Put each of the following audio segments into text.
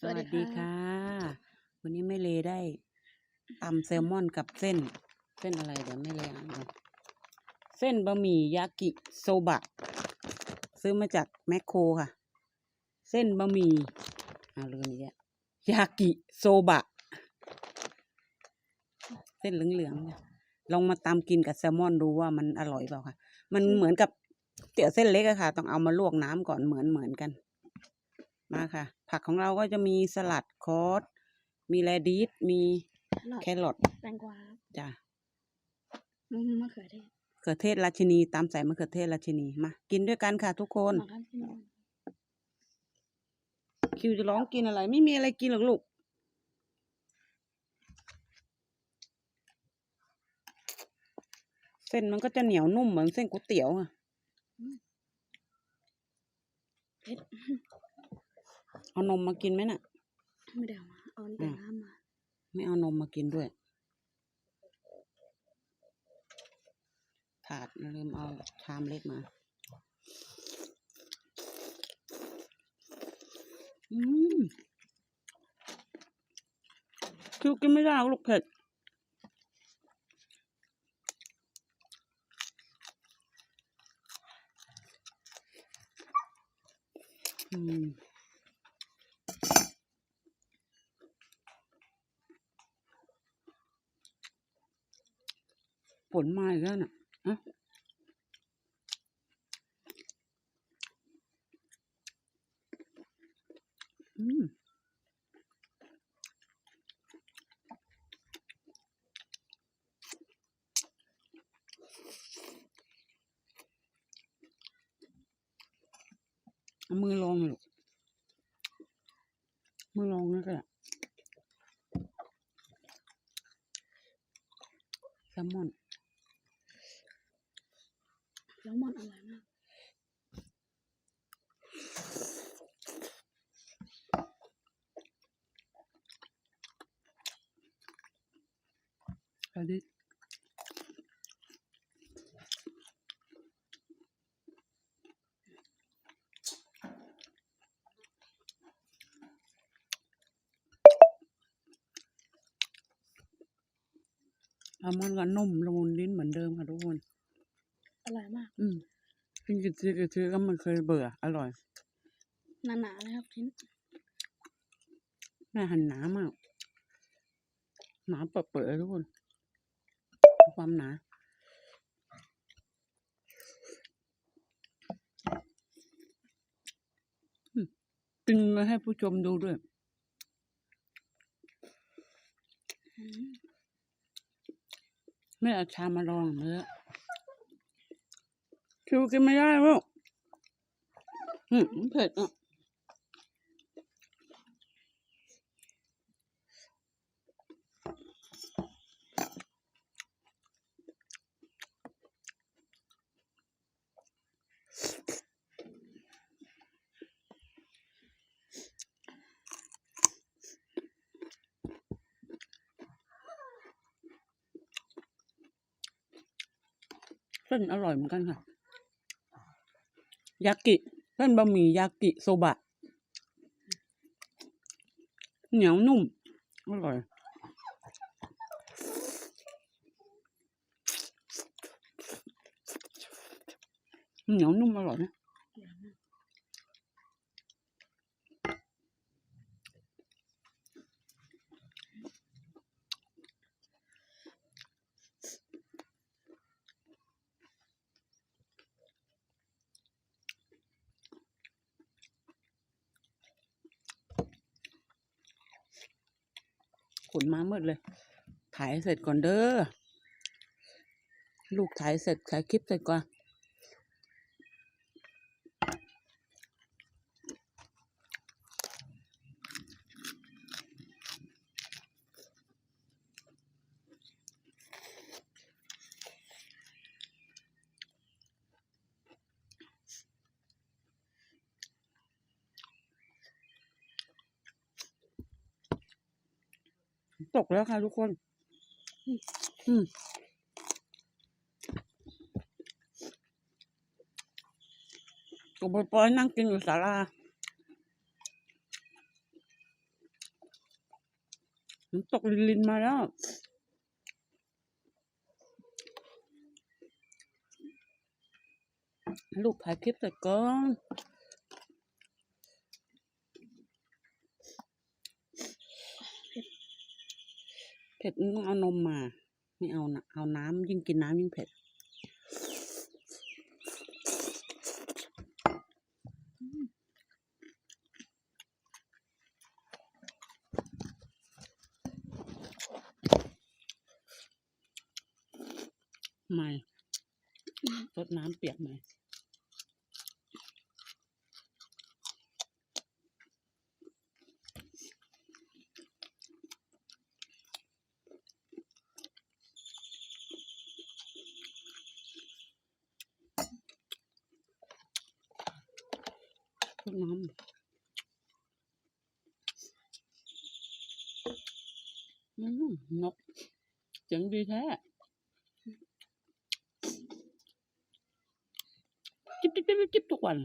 สวัสดีค่ะ วันนี้แม่เลได้ตำแซลมอนกับเส้น เส้นอะไรเดี๋ยวแม่เลอ่านก่อนเส้นบะหมี่ยากิโซบะ ซื้อมาจากแมคโครค่ะ เส้นบะหมี่อ่าลืมอีกแล้วยากิโซบะ เส้นเหลืองๆเนี่ยลองมาตำกินกับแซลมอนดูว่ามันอร่อยเปล่าค่ะ มันเหมือนกับเตี๋ยวเส้นเล็กอะค่ะ ต้องเอามาลวกน้ำก่อนเหมือนเหมือนกัน มาค่ะ ผักของเราก็จะมีสลัดคอสมีแรดิสมีหลอดแครอทแตงกวาครับจ้ะมะมะเขือเทศเขือเทศราชินีตามใส่มะเขือเทศราชินีมา กินด้วยกันค่ะทุกคนหมอครับพี่น้องคิวจะร้องกินอะไร ไม่มีอะไรกินหรอกลูกเส้นมันก็จะเหนียวนุ่มเหมือนเส้นก๋วยเตี๋ยวอะ เผ็ดเอานมมากินไหมน่ะ ไม่ได้เอามาเอาแต่อืมน้ำมา ไม่เอานมมากินด้วย ถาดลืมเอาชามเล็กมา อืมคิวกินไม่ได้หรอกลูกเผ็ดอืม ฝนมาอีกแล้วน่ะอะอืม เอามือลองเลยลูกมือลองนะก็ได้แซลมอน แล้วมันอร่อยมากเอาดิอัลมอนด์ก็นุ่มละมุนลิ้นเหมือนเดิมค่ะทุกคน ร่อยมาก อืมกินกี่ทีกี่ทีก็ไมันเคยเบื่อ อร่อย หนาๆเลยครับชิ้นแม่หั่นหนามากหนาเปิดๆเลยทุกคน ความหนาอืมตึงเลยให้ผู้ชมดูด้วยอืมไม่เอาชามมาลองเนื้อ คิวกินไม่ได้ลูกอืมเผ็ดอะเส้นอร่อยเหมือนกันค่ะ ยากิเส้นบะหมี่ยากิโซบะ เหนียวนุ่ม อร่อย เหนียวนุ่มอร่อยนะ อร่อยมาก ขนมาเมื่อเลย ถ่ายเสร็จก่อนเด้อ ลูกถ่ายเสร็จถ่ายคลิปเสร็จก่อน ตกแล้วค่ะทุกคน อืมตัวปอยนั่งกินอยู่ศาลาน้ำตกลินลินมาแล้ว ลูกถ่ายคลิปเสร็จก่อน ผ็ดต้องเอานมมา ไม่เอานะเอาน้ำยิ่งกินน้ำยิ่งเผ็ดไม่รดน้ำเปียกไหม น้ำอืมนกเจ๋งดีแท้จิบจิบจิบจิบทุกวัน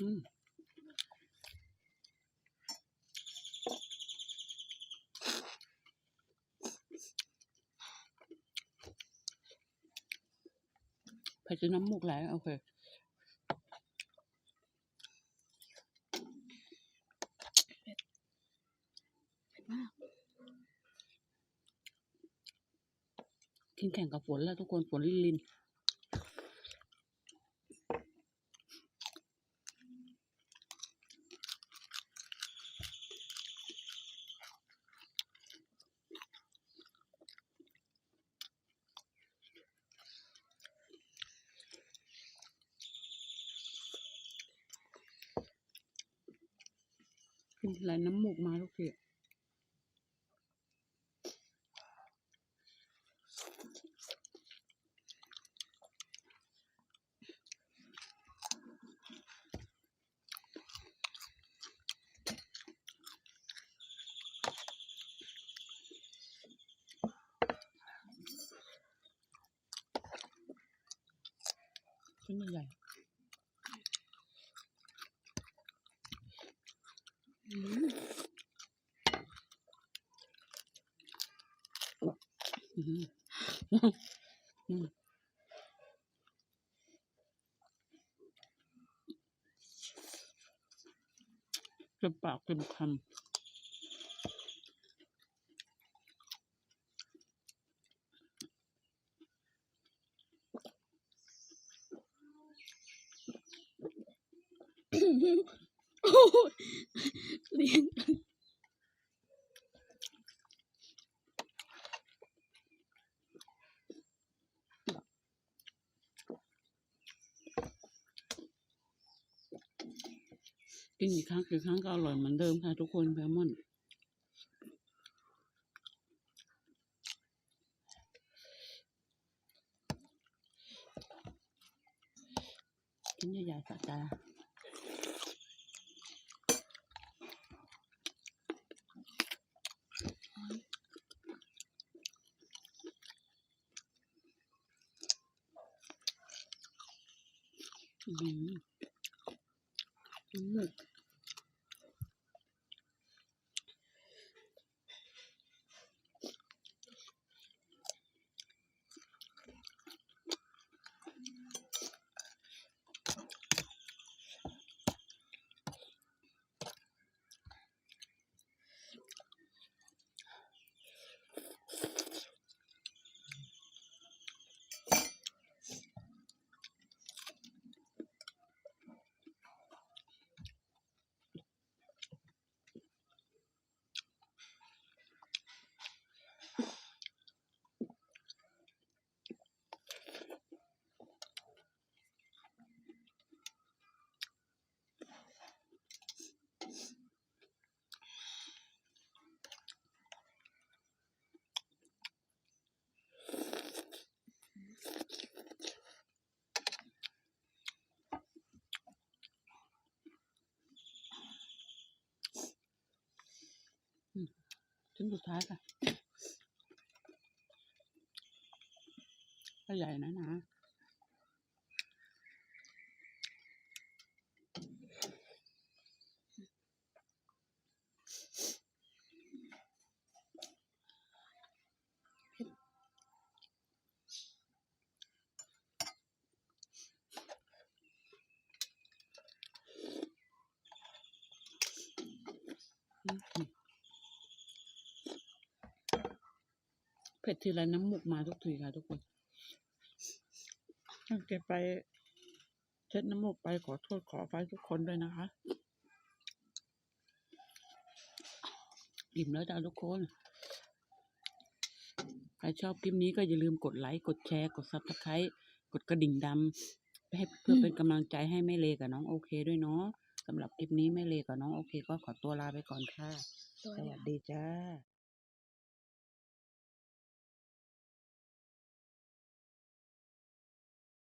อืมเผ็ดจนน้ำมูกไหลโอเคเผ็ดมากกินแข่งกับฝนแล้วทุกคนฝนลินลิน กินทีไรน้ำมูกมาทุกทีชิ้นใหญ่ อืม ๆอื้อหืออืม เต็มปากเต็มคำ โอ้ยเลี้ยง กินอีกครั้งกี่ครั้งก็อร่อยเหมือนเดิมค่ะทุกคนแซลมอนชิ้นใหญ่ๆสะใจอืม ชิ้นสุดท้ายค่ะก็ใหญ่นะนะ เผ็ดทีไรน้ำมูกมาทุกทีค่ะทุกคนตั้งใจไปเช็ดน้ำมูกไปขอโทษขอไฟทุกคนด้วยนะคะ อิ่มแล้วจ้าทุกคน ใครชอบคลิปนี้ก็อย่าลืมกดไลค์ กดแชร์ กดซับสไครต์กดกระดิ่งดำให้เพื่อเป็นกำลังใจให้แม่เลกับน้องโอเคด้วยเนาะสำหรับคลิปนี้แม่เลกับน้องโอเค ก็ขอตัวลาไปก่อนค่ะตัวสเดียวัวสดีจ้า